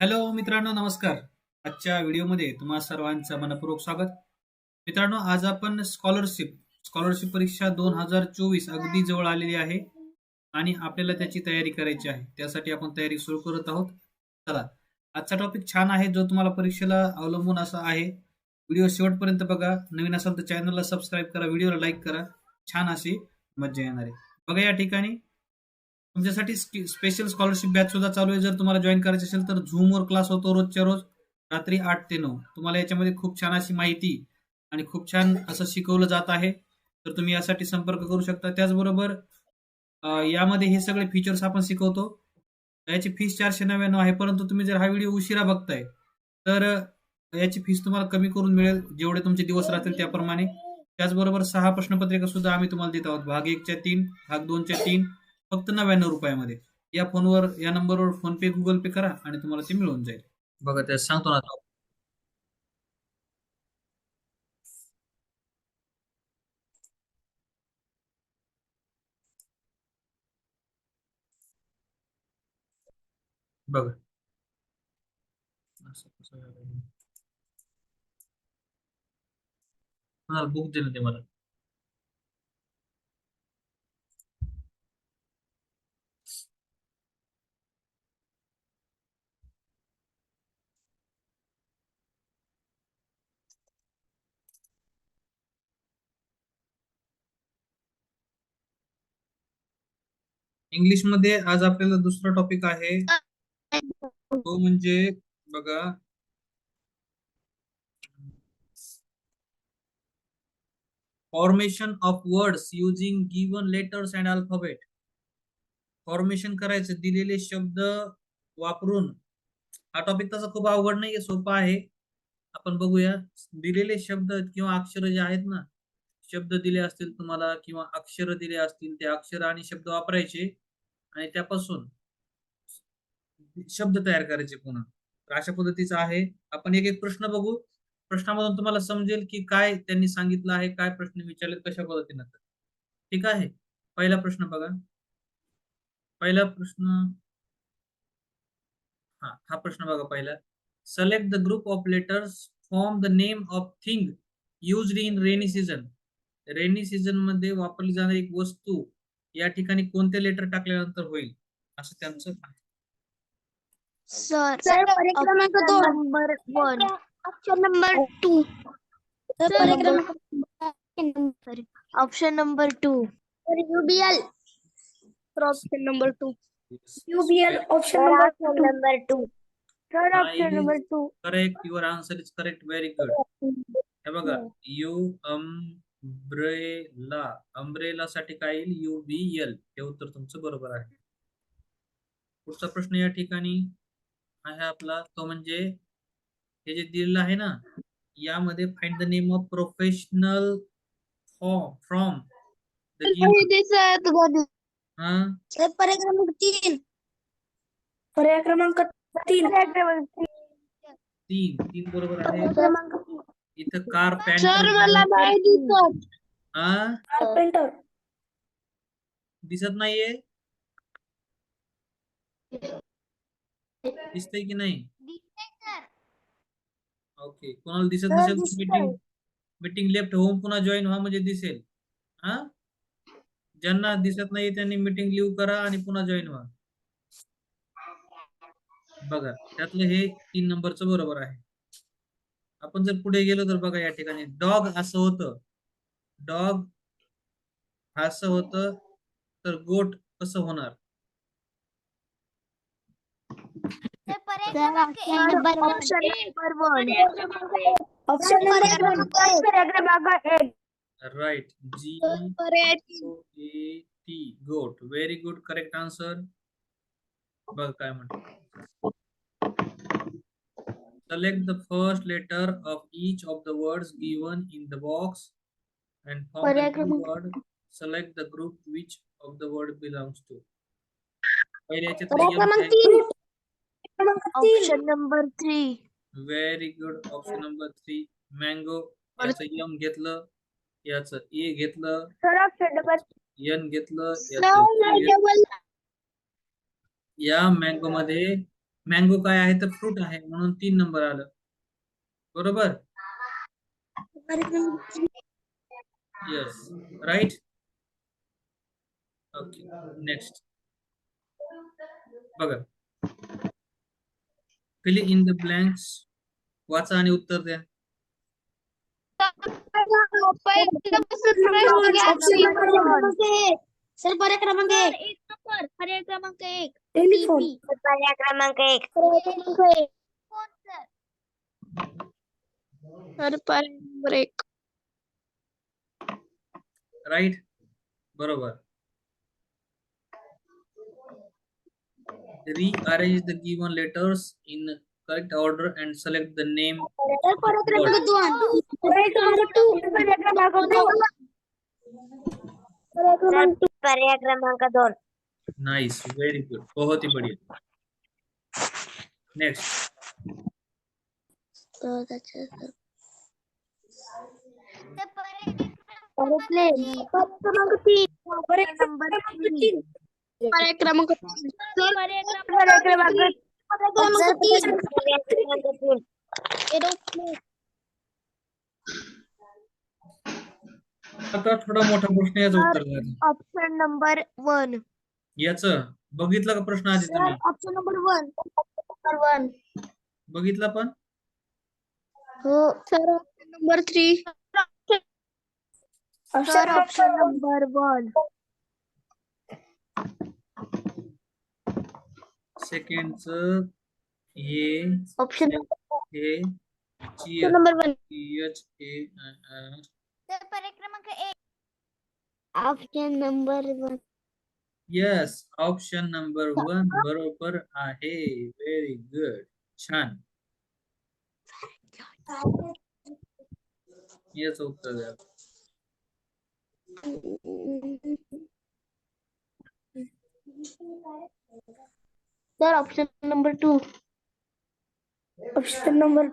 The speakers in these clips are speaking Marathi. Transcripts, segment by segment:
हॅलो मित्रांनो नमस्कार. आजच्या व्हिडिओमध्ये तुम्हा सर्वांचं मनपूर्वक स्वागत. मित्रांनो आज आपण स्कॉलरशिप स्कॉलरशिप परीक्षा दोन हजार चोवीस अगदी जवळ आलेली आहे आणि आपल्याला त्याची तयारी करायची आहे. त्यासाठी आपण तयारी सुरू करत आहोत. चला आजचा टॉपिक छान आहे जो तुम्हाला परीक्षेला अवलंबून असा आहे. व्हिडिओ शेवटपर्यंत बघा. नवीन असाल तर चॅनलला सबस्क्राईब करा व्हिडिओला लाईक करा. छान अशी मज्जा येणार आहे. बघा या ठिकाणी. तुमच्यासाठी स्पेशल स्कॉलरशिप बॅच सुद्धा चालू आहे. जर तुम्हाला जॉईन करायचे असेल तर झूमवर क्लास होतो रोजच्या रोज रात्री आठ ते नऊ. तुम्हाला याच्यामध्ये खूप छान अशी माहिती आणि खूप छान असं शिकवलं जात आहे. तर तुम्ही यासाठी संपर्क करू शकता. त्याचबरोबर यामध्ये हे सगळे फीचर्स आपण शिकवतो. याची फीस चारशे नव्याण्णव आहे. परंतु तुम्ही जर हा व्हिडिओ उशिरा बघताय तर याची फीस तुम्हाला कमी करून मिळेल जेवढे तुमचे दिवस राहतील त्याप्रमाणे. त्याचबरोबर सहा प्रश्नपत्रिका सुद्धा आम्ही तुम्हाला देत आहोत. भाग एकच्या तीन भाग दोनच्या तीन फक्त नव्याण्णव रुपयामध्ये या फोनवर या नंबरवर फोन पे गुगल पे करा आणि तुम्हाला ते मिळून जाईल बघा त्या सांगतो ना आता. बघा असं कसं झालं? बुक दिलं ते मला इंग्लिशमध्ये आज आपल्याला दुसरा टॉपिक आहे. तो म्हणजे बघा. Formation of words using given letters and alphabet formation करायचं दिलेले शब्द वापरून. हा टॉपिक तसा खूप अवघड नाहीये सोपा आहे. आपण बघूया. दिलेले शब्द किंवा अक्षर जे आहेत ना शब्द दिले असतील तुम्हाला किंवा अक्षर दिले असतील ते अक्षर आणि शब्द वापरायचे. आणि त्यापासून शब्द तयार करायचे पुन्हा. तर अशा पद्धतीचं आहे. आपण एक एक प्रश्न बघू. प्रश्नामधून तुम्हाला समजेल की काय त्यांनी सांगितलं आहे काय प्रश्न विचारले कशा पद्धतीनं ठीक आहे? पहिला प्रश्न बघा. पहिला प्रश्न हा हा प्रश्न बघा पहिला. Select the group of letters form the name of thing used in rainy season rainy सीझनमध्ये वापरली जाणारी एक वस्तू या ठिकाणी कोणते लेटर टाकल्यानंतर होईल? असं त्यांचं आहे. सर सर दोन. Number one option number two sir option number two UBL option number two UBL option number two number two sir नाही. Option number two correct your answer is correct very good हे बघा. यू अम्ब्रेला अम्ब्रेला साठी काय येईल? U B L. हे उत्तर तुमचं बरोबर आहे. पुढचा प्रश्न या ठिकाणी आहे आपला. तो म्हणजे हे जे दिलेलं आहे ना यामध्ये find the name of professional from पर्याय क्रमांक तीन पर्याय क्रमांक तीन तीन तीन बरोबर आहे. इथं कार पॅन्ट सर मला नाही दिसत. हा कारपेंटर दिसत नाहीये? दिसतंय की नाही? ओके. कोणाला दिसत सर, नसेल दिसतंय. मीटिंग मीटिंग लेफ्ट होऊन पुन्हा जॉईन व्हा म्हणजे दिसेल. हा ज्यांना दिसत नाही त्यांनी मीटिंग लिव्ह करा आणि पुन्हा जॉईन व्हा. बघा त्यातलं हे तीन नंबरचं बरोबर आहे. आपण जर पुढे गेलो तर बघा या ठिकाणी डॉग असं होतं. डॉग असं होतं तर गोट कसं होणार? Right G A T goat very good correct answer बघ काय म्हणतो. select the first letter of each of the words given in the box and form the पर्याय new क्रमांक- word select the group which of the word belongs to पहिल्याचे पर्याय क्रमांक तीन क्रमांक तीन option number three very good option number three mango याचं यम घेतलं याचं ए घेतलं सर ऑप्शन नंबर एन घेतलं याचं E घेतलं. या मँगो मध्ये मँगो काय आहे तर फ्रूट आहे म्हणून तीन नंबर आलं. बरोबर? येस राईट ओके नेक्स्ट बघा. फिल इन द ब्लँक्स वाचा आणि उत्तर द्या. सर पर्याय क्रमांक नंबर पर्याय क्रमांक एक. टेलिफोन. पर्याय क्रमांक एक. सर पर्याय नंबर एक. राईट. बरोबर. Rearrange the given letters in correct order and select the name sir पर्याय क्रमांक दोन. पर्याय क्रमांक टू पर्याय क्रमांक दोन. पर्याय क्रमांक टू पर्याय क्रमांक दोन. Nice very good. बहुत ही बढ़िया। सर क्रमांक क्रमांक तीन। एरोप्लेन आता थोडा मोठा प्रश्न याचं उत्तर ऑप्शन नंबर वन याच बघितला का प्रश्न आधी तुम्ही? Option number one number one बघितला पण? हो sir option number three sir option number one सेकंडच हे ऑप्शन हे ची number one H A R एक option number one yes option number one बरोबर आहे. व्हेरी गुड छान. याच उत्तर द्या. Sir option number two option number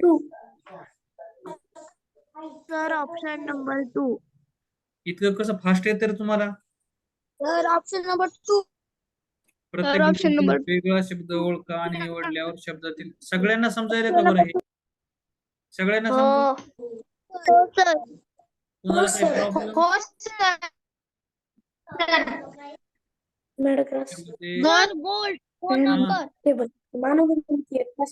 two sir option number two इतकं कसं फास्ट येतं रे तुम्हाला? सर ऑप्शन नंबर टू प्रत्येक option गोष्टीत number- वेगळा शब्द ओळखा आणि निवडल्यावर शब्दातील सगळ्यांना समजायला का बरं हे? सगळ्यांना समजलं हो सर कुणाला काही प्रॉब्लेम हो सर सर बोल्ड फोन हा. Number table Manav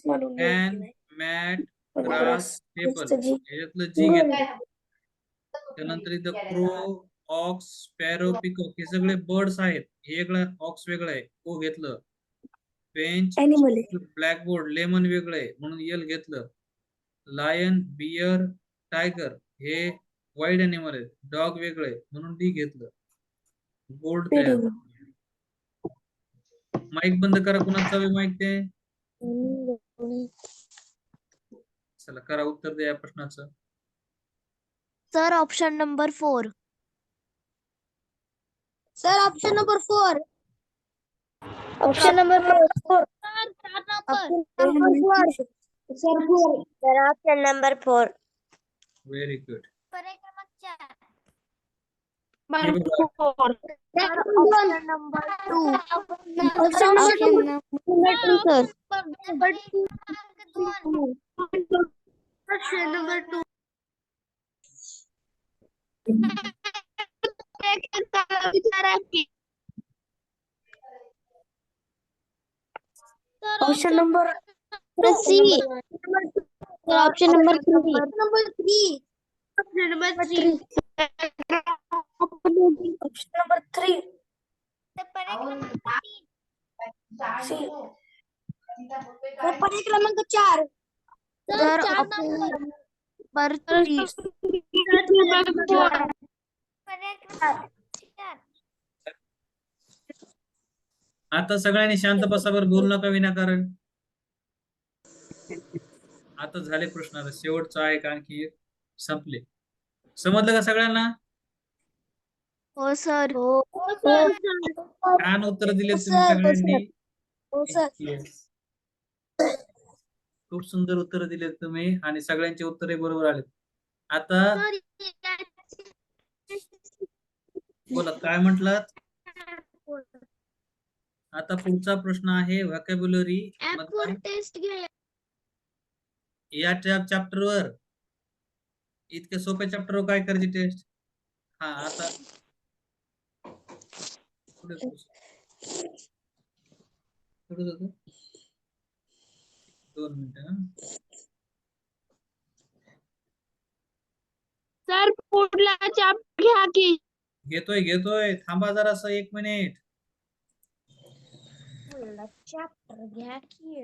Manav An, mat grass table Next G. याच्यातलं जी घेतलं. त्यानंतर इथं क्रो ऑक्स स्पॅरो पिकॉक हे सगळे बर्ड्स आहेत. हे वेगळं ऑक्स वेगळं आहे. ओ घेतलं. बेंच Animal ब्लॅकबोर्ड लेमन वेगळं आहे म्हणून यल घेतलं. लायन बियर टायगर हे वाईल्ड अॅनिमल आहेत. डॉग वेगळं आहे म्हणून डी घेतलं. बोर्ड तयार माईक बंद करा कुणाचं चालू माईक ते? चला करा उत्तर द्या या प्रश्नाचं. Sir option number four sir option number four option number four sir four sir option number four very good पर्याय क्रमांक चार sir option number two option number two sir option number two option number C option number three number three option number three option number three पर्याय क्रमांक चार. सर ऑप्शन नंबर थ्री आता सगळ्यांनी शांत बसा बरं बोलू नका विनाकारण आता झाले प्रश्न आता शेवटचा आहे का आणखी एक? संपले. समजलं का सगळ्यांना? हो सर. छान उत्तर दिले हो, तुम्ही हो, सगळ्यांनी. हो. खूप सुंदर उत्तर दिले तुम्ही आणि सगळ्यांचे उत्तरे बरोबर आले आता बोला काय म्हटलात? आता पुढचा प्रश्न आहे व्हॅकॅब्युलरी या चॅप्टर वर. इतक्या सोप्या चॅप्टर वर काय करायची टेस्ट हा आता. दोन मिनिटं सर पुढला चाप घ्या की. घेतोय घेतोय. थांबा जरासं एक मिनिट. चॅप्टर घ्या की.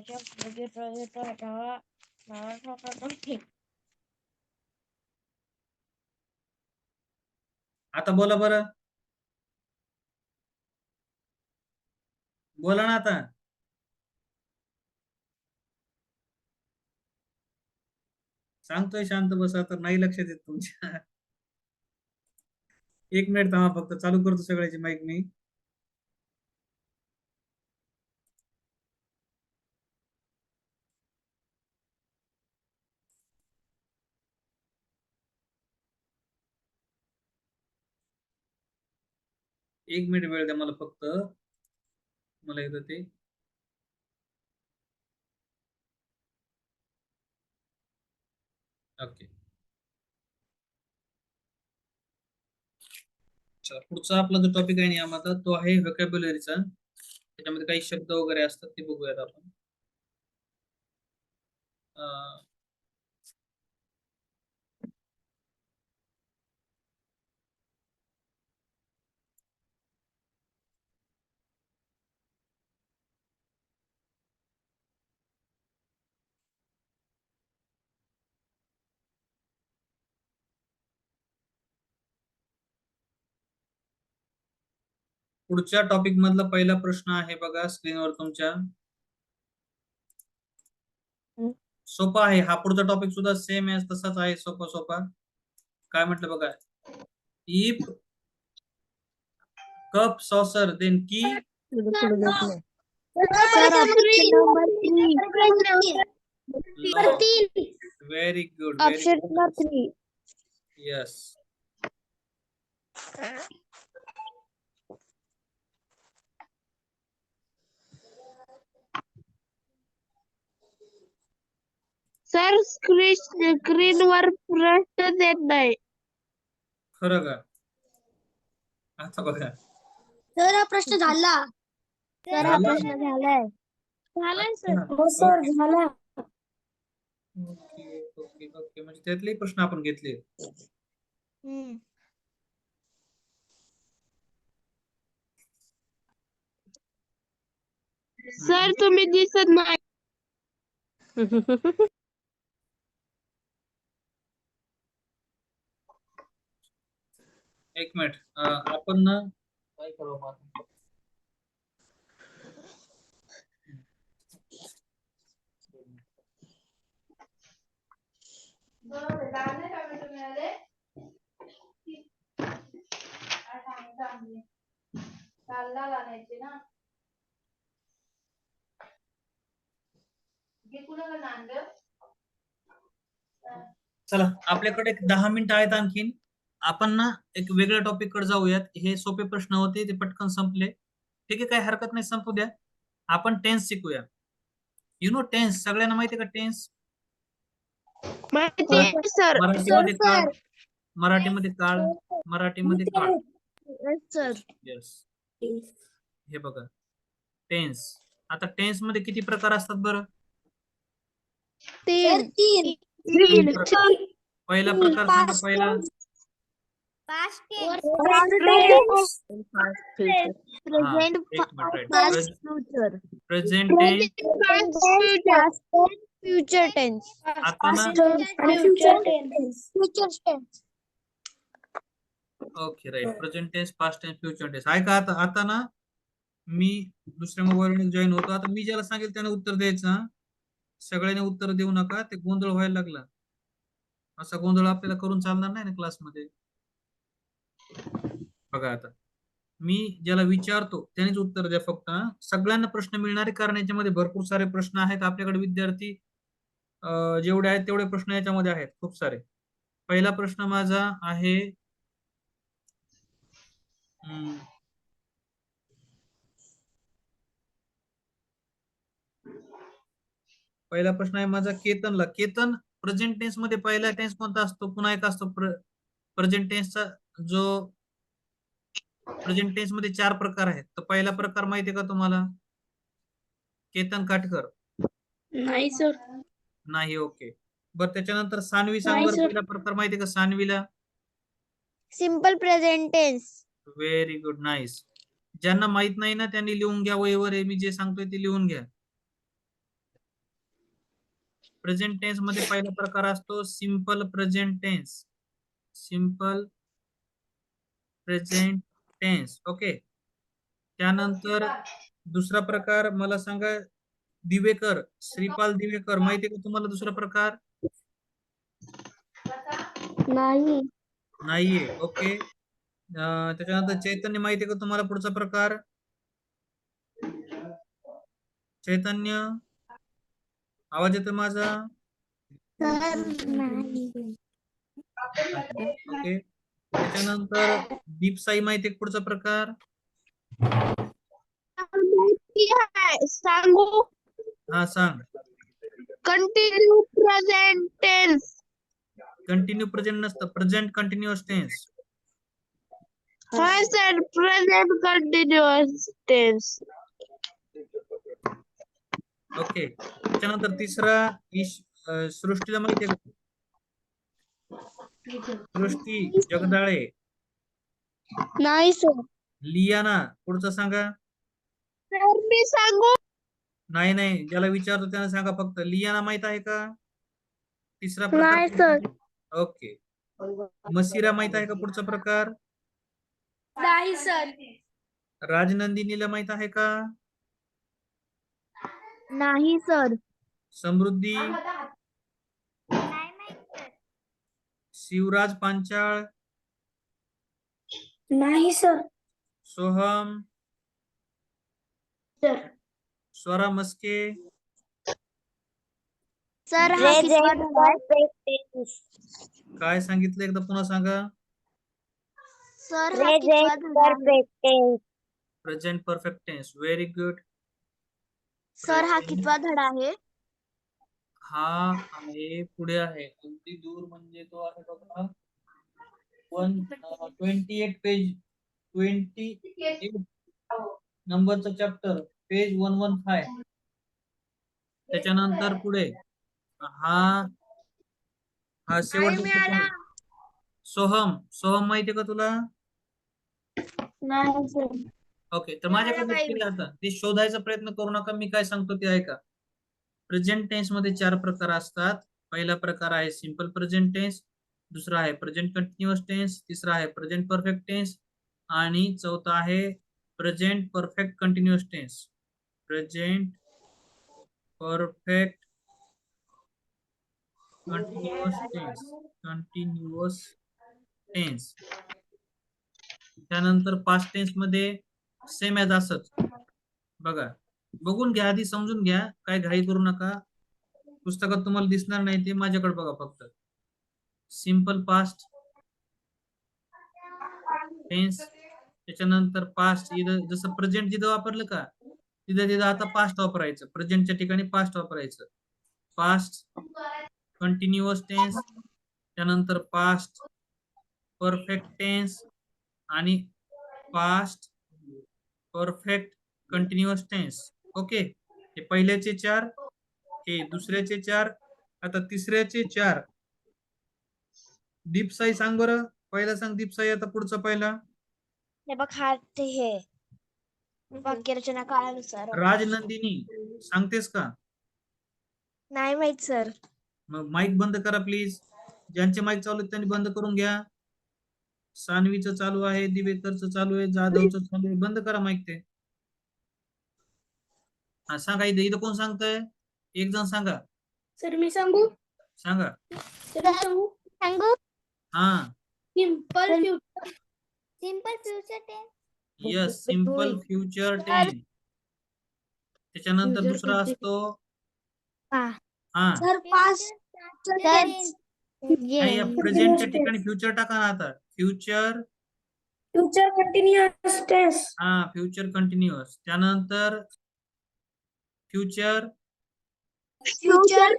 चॅप्टर घेतो घेतो. आता बोला बरं. बोला ना आता. सांगतोय शांत बसा तर नाही लक्षात येत तुमच्या. एक मिनिट थांबा फक्त चालू करतो सगळ्याची माईक मी. एक मिनिट वेळ द्या मला फक्त. मला येतं ते. ओके पुढचा आपला जो टॉपिक आहे नियमाचा तो आहे व्होकॅब्युलरीचा त्याच्यामध्ये काही शब्द वगैरे असतात ते बघूयात आपण. पुढच्या टॉपिक मधला पहिला प्रश्न आहे बघा स्क्रीनवर तुमच्या. सोपा आहे. हा पुढचा टॉपिक सुद्धा सेम आहे तसाच आहे. सोपा सोपा. काय म्हटलं बघा? इफ कप सॉसर देन की very good option number three yes sir screen स्क्रीनवर प्रश्न देत नाही खरं का? आता बघा. सर हा प्रश्न झाला. हा? प्रश्न झालाय. झालाय सर. हो सर झाला. Okay okay okay. म्हणजे प्रश्न आपण घेतले. सर तुम्ही दिसत नाही. एक मिनिट अं, आपण ना काय? चला आपल्याकडे एक दहा मिनिटं आहेत आणखीन आपण ना एक वेगळ्या टॉपिककडे जाऊयात. हे सोपे प्रश्न होते ते पटकन संपले. ठीक आहे काही हरकत नाही संपू द्या. आपण टेन्स शिकूया. यु नो टेन्स सगळ्यांना माहिती आहे का टेन्स माहिती आहे सर मराठीमध्ये काळ मराठीमध्ये काळ मराठीमध्ये काळ. सर येस हे बघा. टेन्स आता टेन्समध्ये किती प्रकार असतात बरं? तीन. तीन. तीन. प्रकार. पहिला प्रकार सांगा पहिला. Right. past future present tense future tense आता ना future tense future tense okay right present tense past tense future tense ऐका आता आता ना मी दुसऱ्या मोबाईल जॉईन होतो. आता मी ज्याला सांगेल त्याने उत्तर द्यायचं हा. सगळ्यांनी उत्तर देऊ नका. ते गोंधळ व्हायला लागला. असा गोंधळ आपल्याला करून चालणार नाही ना क्लासमध्ये बघा आता. मी ज्याला विचारतो त्यानेच उत्तर द्या फक्त सगळ्यांना प्रश्न मिळणारे कारण याच्यामध्ये भरपूर सारे प्रश्न आहेत. आपल्याकडे विद्यार्थी जेवढे आहेत तेवढे प्रश्न याच्यामध्ये आहेत. खूप सारे. पहिला प्रश्न माझा आहे हम्म. पहिला प्रश्न आहे माझा केतनला. केतन प्रेझेंट टेन्समध्ये पहिला टेन्स कोणता असतो? पुन्हा एक असतो प्रेझेंट टेन्सचा जो प्रेझेंट टेन्समध्ये चार प्रकार आहेत. तर पहिला प्रकार माहितीये का तुम्हाला? केतन काटकर. नाही सर नाही ओके बर त्याच्यानंतर सानवी सांग नाही, बरं sir. पहिला प्रकार माहितीये का सानवीला? Simple present tense very good nice ज्यांना माहीत नाही ना त्यांनी लिहून घ्या वहीवर हे मी जे सांगतोय ते लिहून घ्या. प्रेझेंट टेन्समध्ये पहिला प्रकार असतो simple present tense simple present tense okay त्यानंतर दुसरा प्रकार मला सांगा दिवेकर श्रीपाल दिवेकर माहिती का तुम्हाला दुसरा प्रकार? नाही. नाहीये. ओके त्याच्यानंतर चैतन्य माहिती का तुम्हाला पुढचा प्रकार? चैतन्य. आवाज येतो माझा? ओके त्याच्यानंतर दीपसाई माहिती पुढचा प्रकार? सांगू? हा सांग. Continue present tense continue present नसतं. Present continuous tense hi sir present continuous tense okay त्याच्यानंतर तिसरा सृष्टीला माहिती सृष्टी जगदाळे. नाही सर लियाना पुढचं सांगा. सर मी सांगू. नाही नाही ज्याला विचारतो त्याला सांगा फक्त. लियाना माहीत आहे का? तिसरा नाही, प्रकार sir. ओके. मसिरा माहीत आहे का पुढचा प्रकार? नाही सर. राजनंदिनीला माहीत आहे का? नाही सर. समृद्धी. शिवराज पांचाळ. नाही sir. Soham sir Swara Maske sir हा? काय सांगितलं एकदा पुन्हा सांगा. सर हा? Present perfect tense very good sir हा कितवा धडा आहे? हा आहे पुढे आहे. अगदी दूर म्हणजे तो आहे बघा. One twenty eight page twenty eight नंबरचा chapter page one one five त्याच्यानंतर पुढे हा हा शेवटचा सोहम सोहम माहितीये का तुला? ओके तर माझ्याकडे आता ते शोधायचा प्रयत्न करू नका मी काय सांगतो ते ऐका. प्रेझेंट टेन्समध्ये चार प्रकार असतात. पहिला प्रकार आहे सिंपल प्रेझेंट टेन्स दुसरा आहे प्रेझेंट कंटिन्युअस टेन्स तिसरा आहे प्रेझेंट परफेक्ट टेन्स आणि चौथा आहे present perfect continuous tense present perfect continuous tense continuous tense त्यानंतर पास्ट टेन्समध्ये सेम ॲज असच. बघा बघून घ्या आधी समजून घ्या काय घाई करू नका. पुस्तकात तुम्हाला दिसणार नाही ते माझ्याकडे बघा फक्त. सिंपल पास्ट टेन्स त्याच्यानंतर पास्ट इथं जसं प्रेझेंट जिथं वापरलं का तिथं तिथं आता पास्ट वापरायचं. प्रेझेंटच्या ठिकाणी पास्ट वापरायचं. पास्ट कंटिन्युअस टेन्स त्यानंतर पास्ट परफेक्ट टेन्स आणि past perfect continuous tense okay हे पहिल्याचे चार हे दुसऱ्याचे चार आता तिसऱ्याचे चार. दीपसाई सांग बरं. पहिला सांग दीपसाई आता पुढचा पहिला. हे बघ हा ते हे. वाक्यरचना काळानुसार. राजनंदिनी सांगतेस का? नाही माहीत सर. मग माईक बंद करा प्लीज ज्यांचे माईक चालू आहेत त्यांनी बंद करून घ्या. सानवीचं चालू आहे दिवेकरचं चालू आहे जाधवचं चालू आहे. बंद करा माईक ते. हा सांगा इथं. इथं कोण सांगतंय? एक जण सांगा. सर मी सांगू? सांगा. सर मी सांगू? सांगू. हा. Simple future simple future tense yes simple future tense त्याच्यानंतर दुसरा. असतो. हा. हा. सर पास नाही, प्रेझेंटच्या ठिकाणी फ्युचर टाका ना आता. फ्युचर फ्युचर कंटिन्युअस टेन्स हा फ्युचर कंटिन्युअस त्यानंतर future future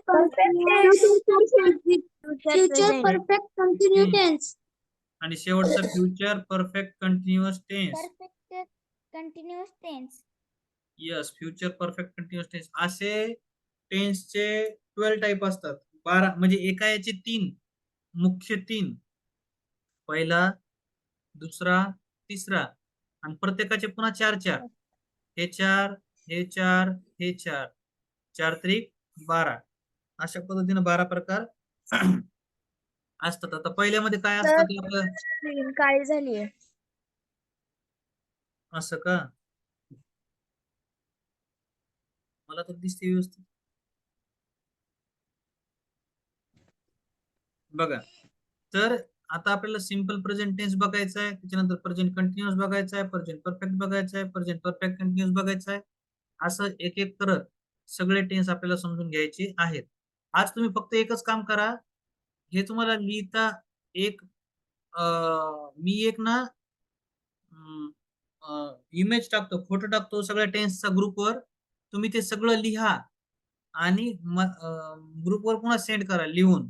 future perfect continue hmm. Tense आणि शेवटचं future perfect continuous tense perfect continuous tense yes future perfect continuous tense असे टेन्सचे ट्वेल्व टाईप असतात. बारा म्हणजे एका याचे तीन मुख्य तीन. पहिला दुसरा तिसरा. आणि प्रत्येकाचे पुन्हा चार चार. हे चार हे चार हे चार. चार त्रिक बारा. अशा पद्धतीने बारा प्रकार असतात. आता पहिल्यामध्ये काय असतं काळी झालीये? असं का? मला तर दिसते व्यवस्थित. बघा. तर आता आपल्याला सिंपल प्रेझेंट टेन्स बघायचं आहे. त्याच्यानंतर प्रेझेंट कंटिन्युअस बघायचं आहे. प्रेझेंट परफेक्ट बघायचं आहे. प्रेझेंट परफेक्ट कंटिन्युअस बघायचं आहे. असं एक एक करत सगळे टेन्स आपल्याला समजून घ्यायचे आहेत. आज तुम्ही फक्त एकच काम करा. हे तुम्हाला लिहिता एक अं, मी एक ना इमेज टाकतो फोटो टाकतो सगळ्या टेन्सचा ग्रुपवर तुम्ही ते सगळं लिहा आणि ग्रुपवर पुन्हा सेंड करा लिहून.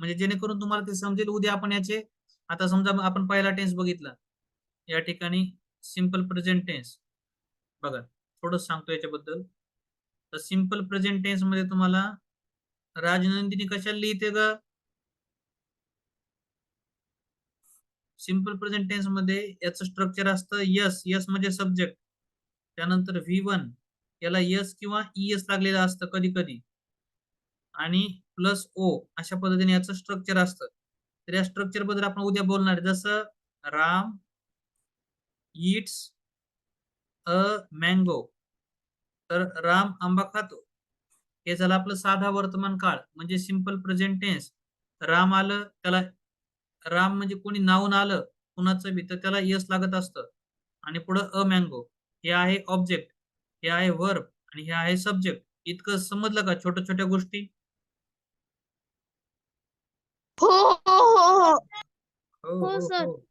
म्हणजे जेणेकरून तुम्हाला ते समजेल. उद्या आपण याचे आता समजा आपण पहिला टेन्स बघितला. या ठिकाणी सिंपल प्रेझेंट टेन्स बघा थोडं सांगतो याच्याबद्दल. तर सिंपल प्रेझेंट टेन्समध्ये तुम्हाला राजनंदिनी कशाला लिहिते ग? सिंपल प्रेझेंट टेन्समध्ये याचं स्ट्रक्चर असतं यस यस म्हणजे सब्जेक्ट त्यानंतर व्ही वन याला यस किंवा ईएस लागलेलं असतं कधी कधी आणि प्लस ओ अशा पद्धतीने याचं स्ट्रक्चर असतं. तर या स्ट्रक्चरबद्दल आपण उद्या बोलणार जसं राम इट्स अ मँगो तर राम आंबा खातो. हे झालं आपलं साधा वर्तमान काळ म्हणजे सिंपल प्रेझेंट टेन्स राम आलं त्याला राम म्हणजे कोणी नावून आलं कुणाचं बी तर त्याला यस लागत असतं. आणि पुढं अ मँगो हे आहे ऑब्जेक्ट हे आहे वर्ब आणि हे आहे सब्जेक्ट इतकं समजलं का छोट्या छोट्या गोष्टी? हो हो हो हो. हो हो, हो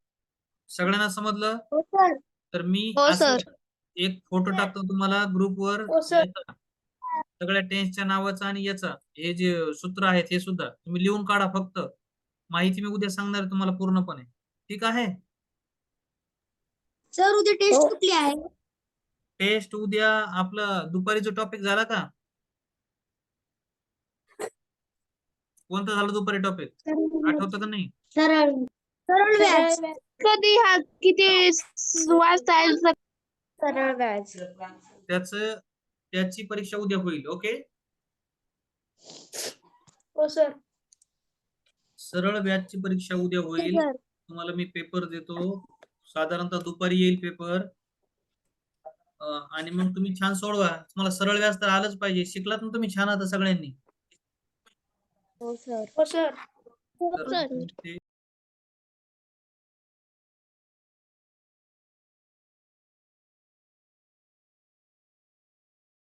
सगळ्यांना समजलं? हो सर तर मी हो, sir. एक फोटो टाकतो तुम्हाला ग्रुपवर हो. सगळ्या टेन्सच्या नावाचा आणि याचा. हे जे सूत्र आहेत हे सुद्धा. तुम्ही लिहून काढा फक्त. माहिती मी उद्या सांगणार आहे तुम्हाला पूर्णपणे. ठीक आहे? सर उद्या टेस्ट हो. कुठली आहे? टेस्ट उद्या आपला दुपारी जो टॉपिक झाला का? कोणता झाला दुपारी टॉपिक आठवतं का नाही? सरळ सरळ व्याज कधी हा किती वाजता सरळ व्याज त्याच त्याची परीक्षा उद्या होईल ओके? हो सर. सरळ व्याजची परीक्षा उद्या होईल. सर तुम्हाला मी पेपर देतो. साधारणतः दुपारी येईल पेपर. अं, आणि मग तुम्ही छान सोडवा. तुम्हाला सरळ व्याज तर आलंच पाहिजे. शिकलात ना तुम्ही छान आता सगळ्यांनी. हो सर. हो सर. तर सर. तुम्ही ते